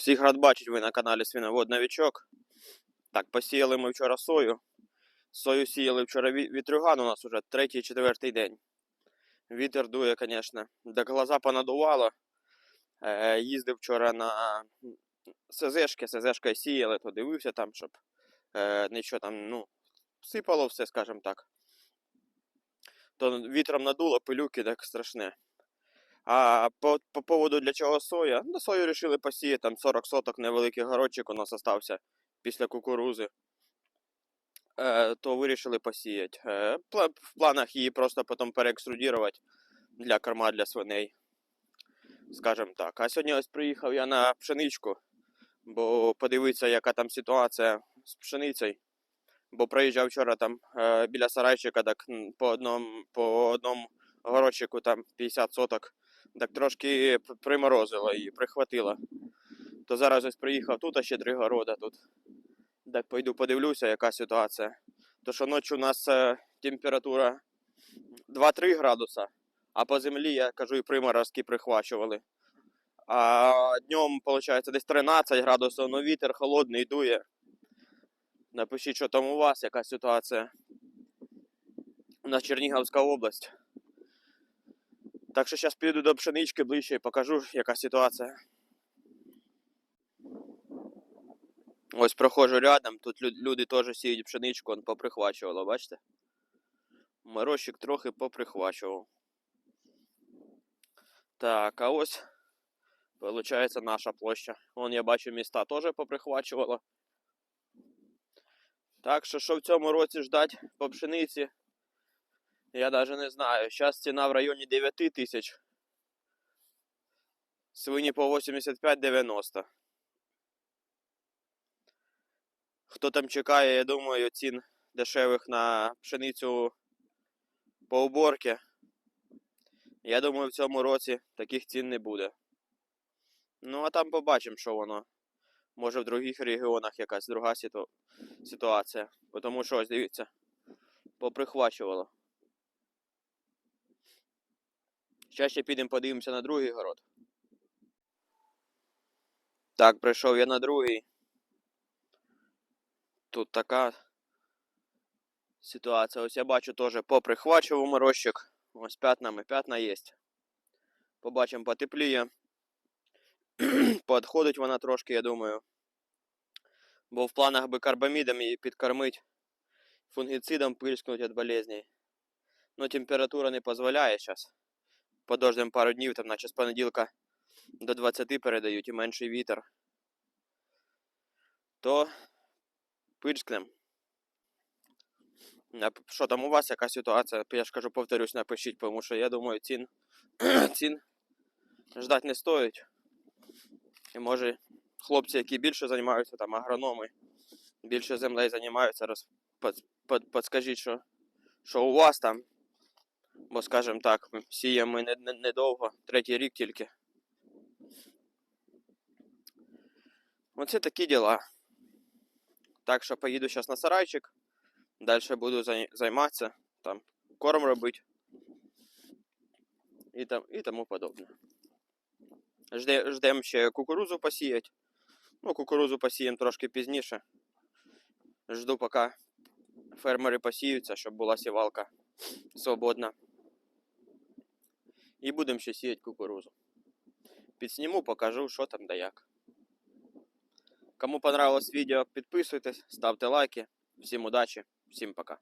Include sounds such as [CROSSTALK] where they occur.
Всіх рад бачить ви на каналі Свіновод Новічок. Так, посіяли ми вчора сою. Сою сіяли вчора вітрюган у нас уже третій, четвертий день. Вітер дує, звісно. До глаза понадувало. Е, їздив вчора на СЗшки, СЗшкою сіяли, то дивився там, щоб е, нічого там, ну, сипало все, скажімо так. То вітром надуло, пилюки так страшне. А по, по поводу для чого соя? Ну, сою вирішили посіяти, там 40 соток невеликий городчик у нас остався після кукурузи. Е, то вирішили посіяти. Е, в планах її просто потім переекструдувати для корма для свиней. Скажем так. А сьогодні ось приїхав я на пшеничку, бо подивитися, яка там ситуація з пшеницею. Бо проїжджав вчора там е, біля сарайчика, так по одному, по одному городчику там 50 соток так трошки приморозило і прихватило. То зараз ось приїхав тут, а ще три города тут. Так пойду подивлюся, яка ситуація. То що ночі у нас е, температура 2-3 градуса, а по землі, я кажу, і приморозки прихвачували. А днем, виходить, десь 13 градусів, но вітер холодний дує. Напишіть, що там у вас, яка ситуація. У нас Чернігівська область. Так що зараз піду до пшенички ближче і покажу, яка ситуація. Ось проходжу рядом, тут люди теж сіють пшеничку, он поприхвачувало, бачите? Морозчик трохи поприхвачував. Так, а ось виходить наша площа. Вон я бачу міста теж поприхвачувало. Так що що в цьому році ждать по пшениці? Я даже не знаю. Сейчас ціна в районі 9 тисяч. Свині по 85-90. Хто там чекає, я думаю, цін дешевих на пшеницю по уборці. Я думаю, в цьому році таких цін не буде. Ну, а там побачимо, що воно. Може в других регіонах якась друга ситу... ситуація. Тому що ось дивіться, поприхвачувало. Зараз ще підемо подивимося на другий город. Так, прийшов я на другий. Тут така ситуація. Ось я бачу теж поприхвачував морозчик. Ось п'ятнами п'ятна є. Побачимо потепліє. [CLEARS THROAT] Подходить вона трошки, я думаю. Бо в планах би карбамідом її підкормити, фунгіцидом пильскнуть від болезней. Но температура не дозволяє зараз. Подождемо пару днів, там наче з понеділка до 20 передають і менший вітер. То пирскнем. Що там у вас, яка ситуація? Я ж кажу, повторюсь, напишіть, тому що я думаю, цін, [CLEARS THROAT] цін ждать не стоїть. І може хлопці, які більше займаються, там агрономи, більше землею займаються, роз... под... Под... подскажіть, що, що у вас там. Бо, скажімо так, сіємо ми недовго, не, недовго, третій рік тільки. Оце такі діла. Так що поїду зараз на сарайчик. Далі буду займатися, там корм робити. І, там, і тому подобне. Жде, ждемо ще кукурузу посіяти. Ну, кукурузу посіємо трошки пізніше. Жду, поки фермери посіються, щоб була сівалка свободна. І будемо ще сіяти кукурузу. Підсніму, покажу, що там да як. Кому понравилось відео, підписуйтесь, ставте лайки. Всім удачі, всім пока.